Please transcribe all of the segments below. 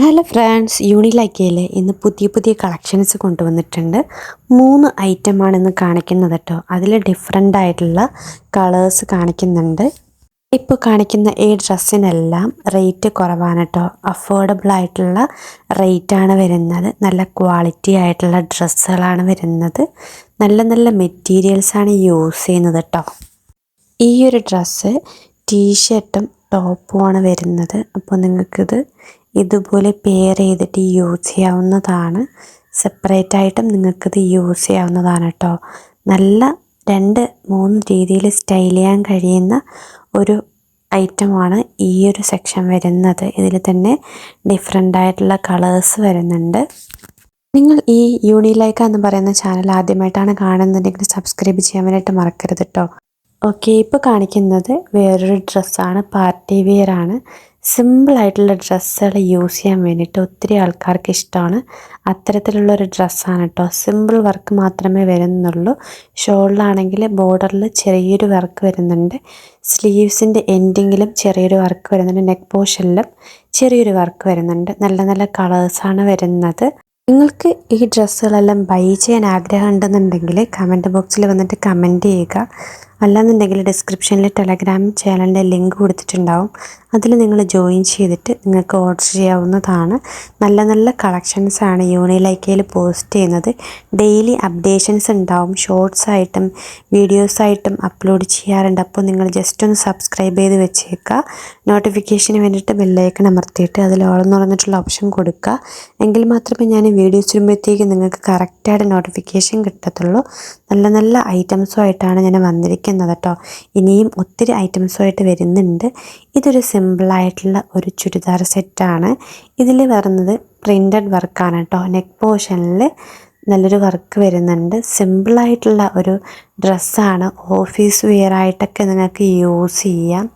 Hello friends യൂണിലൈക്കയിൽ ഇന്ന് പുതിയ പുതിയ കളക്ഷൻസ് കൊണ്ടുവന്നിട്ടുണ്ട്. മൂന്ന് ഐറ്റമാണ് ഇന്ന് കാണിക്കുന്നത് കേട്ടോ. അതിൽ ഡിഫറെന്റ് ആയിട്ടുള്ള കളേഴ്സ് കാണിക്കുന്നുണ്ട്. ഇപ്പോൾ കാണിക്കുന്ന ഈ ഡ്രസ്സിനെല്ലാം റേറ്റ് കുറവാണ് കേട്ടോ. അഫോർഡബിൾ ആയിട്ടുള്ള റേറ്റാണ് വരുന്നത്. നല്ല ക്വാളിറ്റി ആയിട്ടുള്ള ഡ്രസ്സുകളാണ് വരുന്നത്. നല്ല നല്ല മെറ്റീരിയൽസാണ് യൂസ് ചെയ്യുന്നത് കേട്ടോ. ഈ ഒരു ഡ്രസ്സ് ടീഷർട്ടും ടോപ്പുമാണ് വരുന്നത്. അപ്പോൾ നിങ്ങൾക്കിത് ഇതുപോലെ പെയർ ചെയ്തിട്ട് യൂസ് ചെയ്യാവുന്നതാണ്. സെപ്പറേറ്റ് ആയിട്ടും നിങ്ങൾക്കിത് യൂസ് ചെയ്യാവുന്നതാണ് കേട്ടോ നല്ല രണ്ട് മൂന്ന് രീതിയിൽ സ്റ്റൈൽ ചെയ്യാൻ കഴിയുന്ന ഒരു ഐറ്റമാണ് ഈ ഒരു സെക്ഷൻ വരുന്നത്. ഇതിൽ തന്നെ ഡിഫറെന്റ് ആയിട്ടുള്ള കളേഴ്സ് വരുന്നുണ്ട്. നിങ്ങൾ ഈ യൂണിലൈക്ക എന്ന് പറയുന്ന ചാനൽ ആദ്യമായിട്ടാണ് കാണുന്നുണ്ടെങ്കിൽ സബ്സ്ക്രൈബ് ചെയ്യാൻ വേണ്ടിയിട്ട് മറക്കരുത് കേട്ടോ ഓക്കെ ഇപ്പോൾ കാണിക്കുന്നത് വേറൊരു ഡ്രസ്സാണ്. പാർട്ടി വെയർ ആണ് സിമ്പിളായിട്ടുള്ള ഡ്രസ്സുകൾ യൂസ് ചെയ്യാൻ വേണ്ടിയിട്ട് ഒത്തിരി ആൾക്കാർക്ക് ഇഷ്ടമാണ്. അത്തരത്തിലുള്ള ഒരു ഡ്രസ്സാണ് കേട്ടോ സിമ്പിൾ വർക്ക് മാത്രമേ വരുന്നുള്ളൂ. ഷോളിലാണെങ്കിൽ ബോർഡറിൽ ചെറിയൊരു വർക്ക് വരുന്നുണ്ട്. സ്ലീവ്സിന്റെ എൻഡിങ്ങിലും ചെറിയൊരു വർക്ക് വരുന്നുണ്ട്. നെക്ക് പോർഷനിലും ചെറിയൊരു വർക്ക് വരുന്നുണ്ട്. നല്ല നല്ല കളേഴ്സാണ് വരുന്നത്. നിങ്ങൾക്ക് ഈ ഡ്രസ്സുകളെല്ലാം ബൈ ചെയ്യാൻ ആഗ്രഹം ഉണ്ടെന്നുണ്ടെങ്കിൽ കമന്റ് ബോക്സിൽ വന്നിട്ട് കമന്റ് ചെയ്യുക. അല്ലാന്നുണ്ടെങ്കിൽ ഡിസ്ക്രിപ്ഷനിൽ ടെലഗ്രാം ചാനലിന്റെ ലിങ്ക് കൊടുത്തിട്ടുണ്ടാവും. അതിൽ നിങ്ങൾ ജോയിൻ ചെയ്തിട്ട് നിങ്ങൾക്ക് ഓർഡർ ചെയ്യാവുന്നതാണ്. നല്ല നല്ല കളക്ഷൻസാണ് യൂണിലൈക്കയിൽ പോസ്റ്റ് ചെയ്യുന്നത്. ഡെയിലി അപ്ഡേഷൻസ് ഉണ്ടാവും. ഷോർട്സ് ആയിട്ടും വീഡിയോസ് ആയിട്ടും അപ്ലോഡ് ചെയ്യാറുണ്ട്. അപ്പോൾ നിങ്ങൾ ജസ്റ്റ് ഒന്ന് സബ്സ്ക്രൈബ് ചെയ്ത് വെച്ചേക്കുക. നോട്ടിഫിക്കേഷന് വേണ്ടിയിട്ട് ബെല്ലൈക്കൺ അമർത്തിയിട്ട് അതിൽ ഓളെന്ന് പറഞ്ഞിട്ടുള്ള ഓപ്ഷൻ കൊടുക്കുക. എങ്കിൽ മാത്രമേ ഞാൻ വീഡിയോസ് വരുമ്പോഴത്തേക്ക് നിങ്ങൾക്ക് കറക്റ്റായിട്ട് നോട്ടിഫിക്കേഷൻ കിട്ടത്തുള്ളൂ. നല്ല നല്ല ഐറ്റംസുമായിട്ടാണ് ഞാൻ വന്നിരിക്കുന്നത് കേട്ടോ. ഇനിയും ഒത്തിരി ഐറ്റംസുമായിട്ട് വരുന്നുണ്ട്. ഇതൊരു സിമ്പിളായിട്ടുള്ള ഒരു ചുരിദാർ സെറ്റാണ് ഇതിൽ വരുന്നത് പ്രിന്റഡ് വർക്കാണ് കേട്ടോ. നെക്ക് പോർഷനിൽ നല്ലൊരു വർക്ക് വരുന്നുണ്ട്. സിമ്പിളായിട്ടുള്ള ഒരു ഡ്രസ്സാണ് ഓഫീസ് വെയർ ആയിട്ടൊക്കെ നിങ്ങൾക്ക് യൂസ് ചെയ്യാം.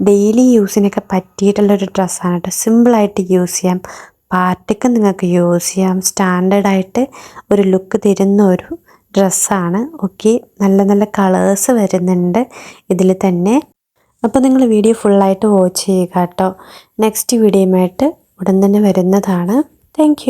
ഡെയിലി യൂസിനൊക്കെ പറ്റിയിട്ടുള്ളൊരു ഡ്രസ്സാണ് കേട്ടോ. സിമ്പിളായിട്ട് യൂസ് ചെയ്യാം. പാർട്ടിക്ക് നിങ്ങൾക്ക് യൂസ് ചെയ്യാം. സ്റ്റാൻഡേർഡായിട്ട് ഒരു ലുക്ക് തരുന്ന ഒരു ഡ്രസ്സാണ് ഓക്കെ നല്ല നല്ല കളേഴ്സ് വരുന്നുണ്ട് ഇതിൽ തന്നെ. അപ്പോൾ നിങ്ങൾ വീഡിയോ ഫുള്ളായിട്ട് വാച്ച് ചെയ്യുക കേട്ടോ. നെക്സ്റ്റ് വീഡിയോയുമായിട്ട് ഉടൻ തന്നെ വരുന്നതാണ്. താങ്ക്